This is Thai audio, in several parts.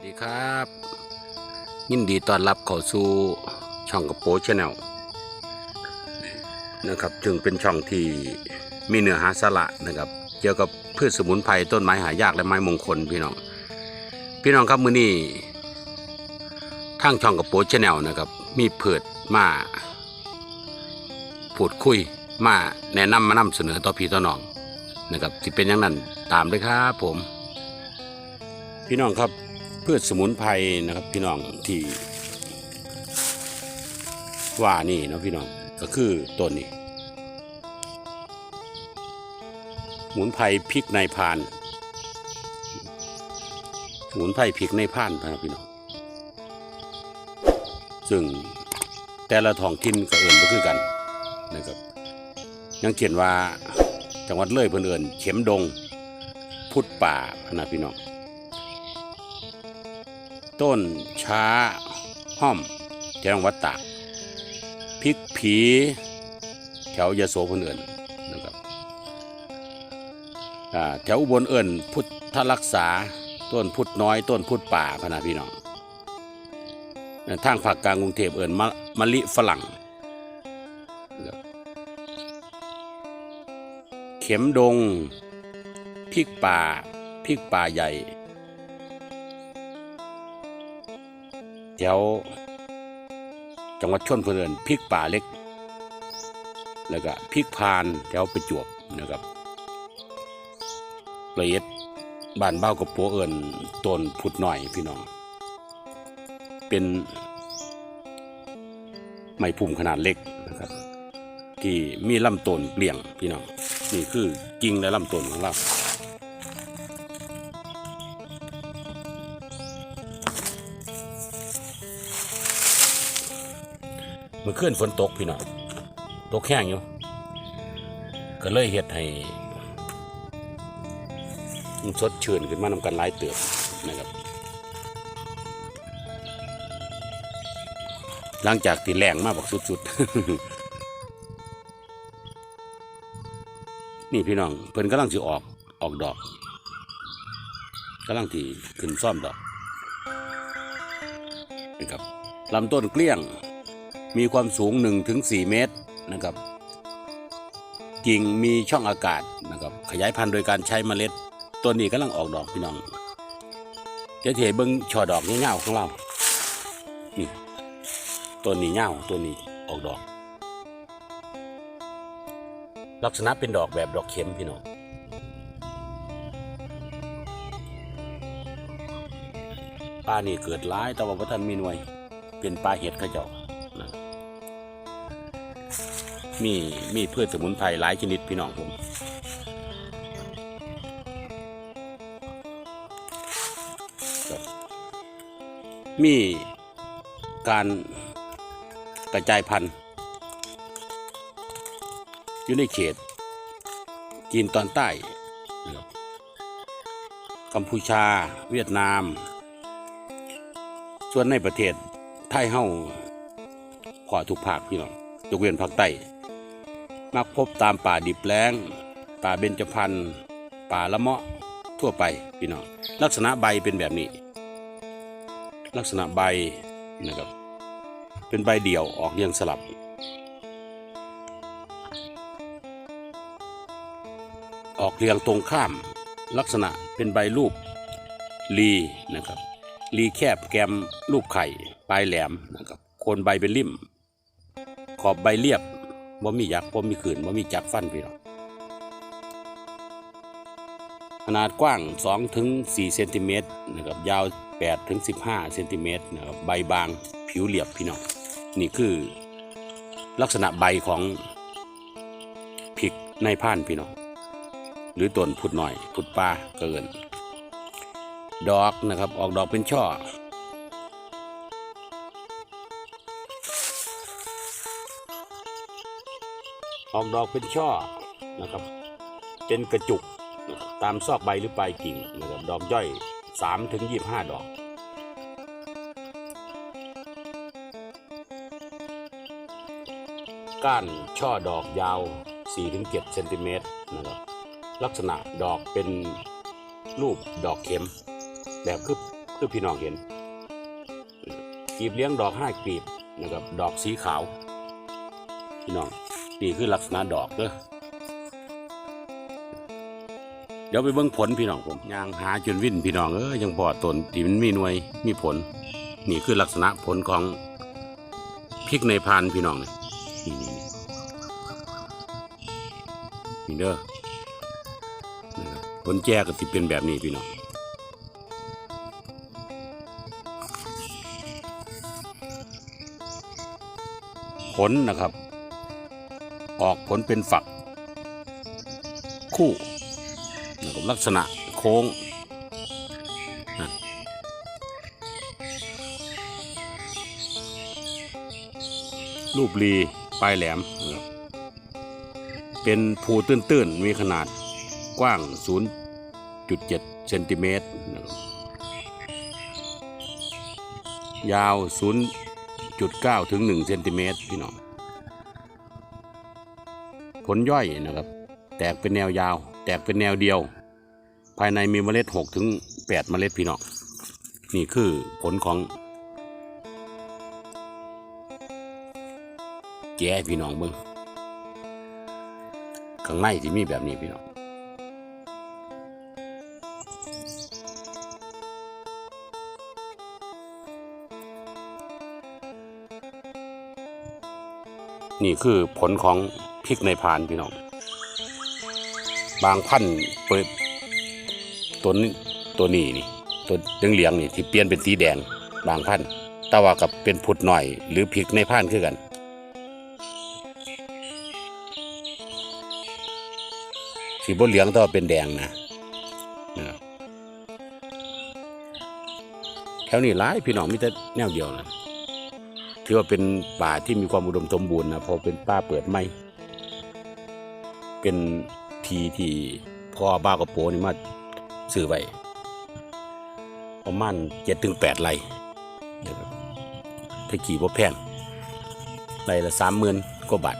สวัสดีครับ ยินดีต้อนรับเข้าสู่ช่องกระโปงชาแนลนะครับจึงเป็นช่องที่มีเนื้อหาสาระนะครับ เกี่ยวกับพืชสมุนไพรต้นไม้หายากและไม้มงคลพี่น้อง พี่น้องครับมื้อนี้ทางช่องกระโปงชาแนลนะครับ มีเพิดมาพูดคุยมาแนะนำมานำเสนอต่อพี่ต่อน้องนะครับที่เป็นอย่างนั้นตามเลยครับผม พี่น้องครับ พืชสมุนไพรนะครับพี่น้องที่ว่านี่นะพี่น้องก็คือต้นนี้สมุนไพรพริกในพานสมุนไพรพริกในพานนะพี่น้องซึ่งแต่ละท้องถิ่นก็เอื่นก็คือกันนะครับยังเขียนว่าจังหวัดเลยเพิ่นเอื่นเข็มดงพุทธป่านะพี่น้อง ต้นช้าห้อมจังวัดตากพริกผีแถวยโสพนเอินนะครับแถวอุบลเอิญพุทธรักษาต้นพุทธน้อย ต้นพุทธป่าพนาพี่น้องทางภาคกลางกรุงเทพเอิญมะมะลิฝรั่ง เข็มดงพริกป่าพริกป่าใหญ่ ถวจังหวัดชนบุรีพริกป่าเล็ก แล้วก็พริกพานแถวประจวบนะครับละเอียดบ้านเบ้ากับโปเอิญต้นพุดหน่อยพี่น้อง เป็นไม้พุ่มขนาดเล็กนะครับ ที่มีลำต้นเปลี่ยงพี่น้อง นี่คือกิ่งและลำต้นของเรา มื่อคืนฝนตกพี่น้องตกแห้งอยู่ ก็เลยเฮ็ดให้สดชื่นขึ้นมานำกันหลายเติบนะครับ หลังจากที่แรงมากบอกสุดๆ นี่พี่น้องเพิ่นกำลังสิออกออกดอกกำลังที่ขึ้นซ่อมดอกนะครับลำต้นเกลี้ยง มีความสูง 1-4 เมตรนะครับ กิ่งมีช่องอากาศนะครับ ขยายพันธุ์โดยการใช้เมล็ด ตัวนี้กำลังออกดอกพี่น้องเดี๋ยวเทเบิ้งช่อดอกเงาของเรานี่ตัวนี้เงาตัวนี้ออกดอก ลักษณะเป็นดอกแบบดอกเข็มพี่น้องปลานี่เกิดร้ายแต่ว่าพระท่านมีหน่วย เป็นปลาเห็ดขเจ้า มีมีพืชสมุนไพรหลายชนิดพี่น้องผมมีการกระจายพันธุ์อยู่ในเขตจีนตอนใต้ กัมพูชา เวียดนาม ส่วนในประเทศไทยเฮ้าพอทุกภาคพี่น้องยกเว้นภาคใต้ มักพบตามป่าดิบแล้ง ป่าเบญจพรรณป่าละเมาะทั่วไปพี่น้องลักษณะใบเป็นแบบนี้ ลักษณะใบนะครับ เป็นใบเดี่ยวออกเรียงสลับ ออกเรียงตรงข้าม ลักษณะเป็นใบรูปลีนะครับลีแคบแกมรูปไข่ ปลายแหลมนะครับโคนใบเป็นริม ขอบใบเรียบ บ่มียักษ์บ่มีขืนบ่มีจักฟันพี่น้องขนาดกว้าง2ถึง4เซนติเมตรนะครับยาว8ถึง15เซนติเมตรนะครับใบบางผิวเรียบพี่น้องนี่คือลักษณะใบของพริกในพ่านพี่น้องหรือต้นพุดหน่อยพุดปลาเกิน ดอกนะครับออกดอกเป็นช่อ ออกดอกเป็นช่อนะครับ เป็นกระจุกตามซอกใบหรือปลายกิ่งนะครับดอกย่อย 3 ถึง 25 ดอก ก้านช่อดอกยาว 4-7เซนติเมตรนะครับลักษณะดอกเป็นรูปดอกเข็ม แบบคือคือพี่น้องเห็นกลีบเลี้ยงดอกห้ากลีบนะครับดอกสีขาว พี่น้อง นี่คือลักษณะดอกเด้อเดี๋ยวไปเบิ่งผลพี่น้องผมยางหาจนวิ่นพี่น้องเอ้ยยังพอต้นที่มันมีหน่วยมีผล นี่คือลักษณะผลของพริกในพานพี่น้องนี่นี่นี่นี่เด้อรับผลแจก็สิเป็นแบบนี้พี่น้องผลนะครับ ออกผลเป็นฝัก คู่ลักษณะโค้งรูปรีปลายแหลม เป็นภูตื้นๆ มีขนาดกว้าง 0.7 เซนติเมตร ยาว 0.9 ถึง 1 เซนติเมตรพี่น้อง ผลย่อยนะครับ แตกเป็นแนวยาว แตกเป็นแนวเดียว ภายในมีเมล็ด6ถึง8เมล็ดพี่น้องนี่คือผลของแก่พี่น้องเบิ้งข้างในที่มีแบบนี้พี่น้องนี่คือผลของ ริกในพานพี่น้องบางพันเปิดตัวนี้ตัวนี้นี่ตัวเหลืองๆนี่ที่เปลี่ยนเป็นสีแดงบางพันแต่ว่ากับเป็นผุดหน่อย หรือพริกในพานคือกันสีบนเหลืองต่ว่าเป็นแดงนะนะแถวนี้หลายพี่น้องมีแต่แนวเดียวนะถือว่าเป็นป่าที่มีความอุดมสมบูรณ์นะพราะเป็นป่าเปิดไม่ เป็นทีที่พ่อบ้ากระโปนี่มาซื้อไว้ประมาณเจ็ดถึงแปดไร่นะครับถ้าขี่พ่แพงไร่ละสามหมื่นกว่าบาท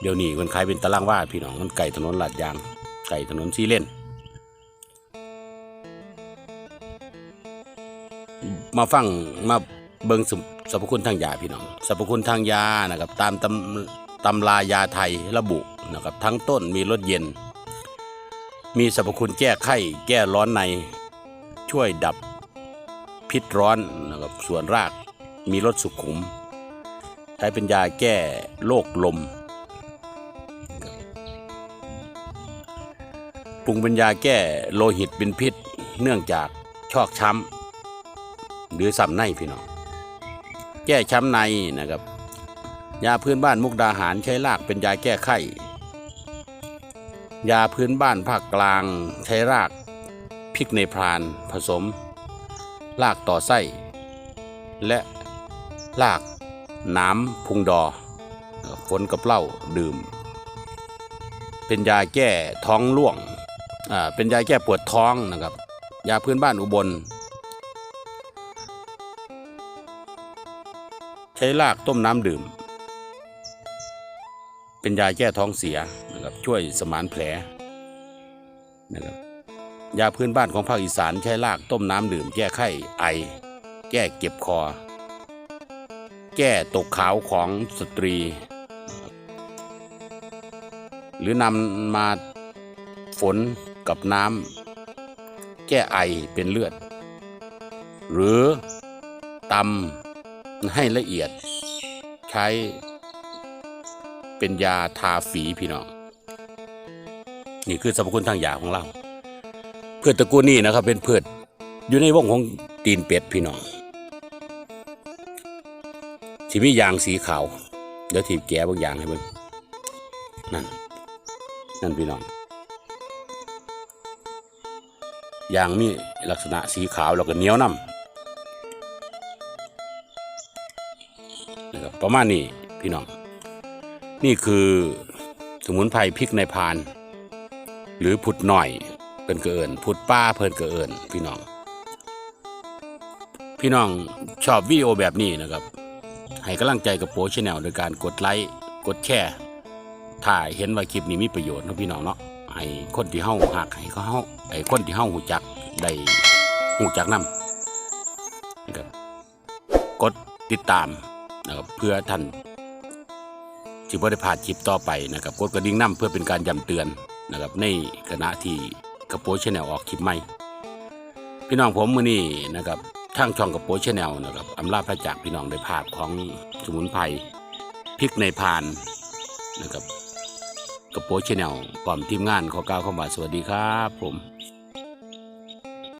เดี๋ยวนี้มันขายเป็นตารางว่าพี่น้องมันไก่ถนนลาดยาง ไก่ถนนซีเล่น มาฟังมาเบิงสรรสรรพคุณทางยาพี่น้องสรรพคุณทางยานะครับ ตามตำ ตำรายาไทยระบุนะครับทั้งต้นมีรสเย็น มีสรรพคุณแก้ไข้ แก้ร้อนใน ช่วยดับพิษร้อนนะครับส่วนรากมีรสสุขุม ใช้เป็นยาแก้โรคลมปรุงเป็นยาแก้โลหิตเป็นพิษ เนื่องจากชอกช้ำหรือสัมในพี่น้องแก้ช้ำในนะครับ ยาพื้นบ้านมุกดาหารใช้รากเป็นยาแก้ไข้ยาพื้นบ้านภาคกลางใช้รากพริกในพรานผสม รากต่อไส้ และรากน้ำพุงดอฝนกับเหล้าดื่ม เป็นยาแก้ท้องร่วงอ่าเป็นยาแก้ปวดท้องนะครับ ยาพื้นบ้านอุบล ใช้รากต้มน้ำดื่ม เป็นยาแก้ท้องเสียนะครับช่วยสมานแผลนะครับยาพื้นบ้านของภาคอีสานใช้รากต้มน้ำดื่ม แก้ไข้ไอ แก้เก็บคอ แก้ตกขาวของสตรี หรือนำมาฝนกับน้ำแก้ไอเป็นเลือด หรือตำให้ละเอียดใช้ เป็นยาทาฝีพี่น้องนี่คือสรรพคุณทางยาของเราเพื่อตระกูลนี้นะครับ เป็นเพื่ออยู่ในวงของตีนเป็ดพี่น้องที่มียางสีขาวเดี๋ยวถีบแกะบางอย่างให้เบิ่งนั่นนั่นพี่น้องยางมีลักษณะสีขาวแล้วก็เหนียวน้ำนะครับประมาณนี้พี่น้อง นี่คือสมุนไพรพริกในพาน หรือผุดหน่อยเพิ่นเกินผุดป้าเพิ่นเกินพี่น้อง พี่น้องชอบวิดีโอแบบนี้นะครับ ให้กำลังใจกับโปรชแนลโดยการกดไลค์กดแชร์ถ้ายเห็นว่าคลิปนี้มีประโยชน์นะพี่น้องเนาะให้คนที่เฮาหักให้เขาเฮาไอ้คนที่เฮาหูจักได้หูจักนำนะครับกดติดตามนะครับเพื่อท่าน ที่บ่ได้พลาดคลิปต่อไปนะครับกดกระดิ่งนำเพื่อเป็นการย้ำเตือนนะครับในขณะที่กระโปรงชแนลออกคลิปใหม่ พี่น้องผมมื้อนี้นะครับทางช่องกระโปรงชแนลนะครับอำลาพระจากพี่น้องได้ภาพของสมุนไพรพริกในพานนะครับกระโปรงชแนลพร้อมทีมงานขอกล่าวคำว่าสวัสดีครับผม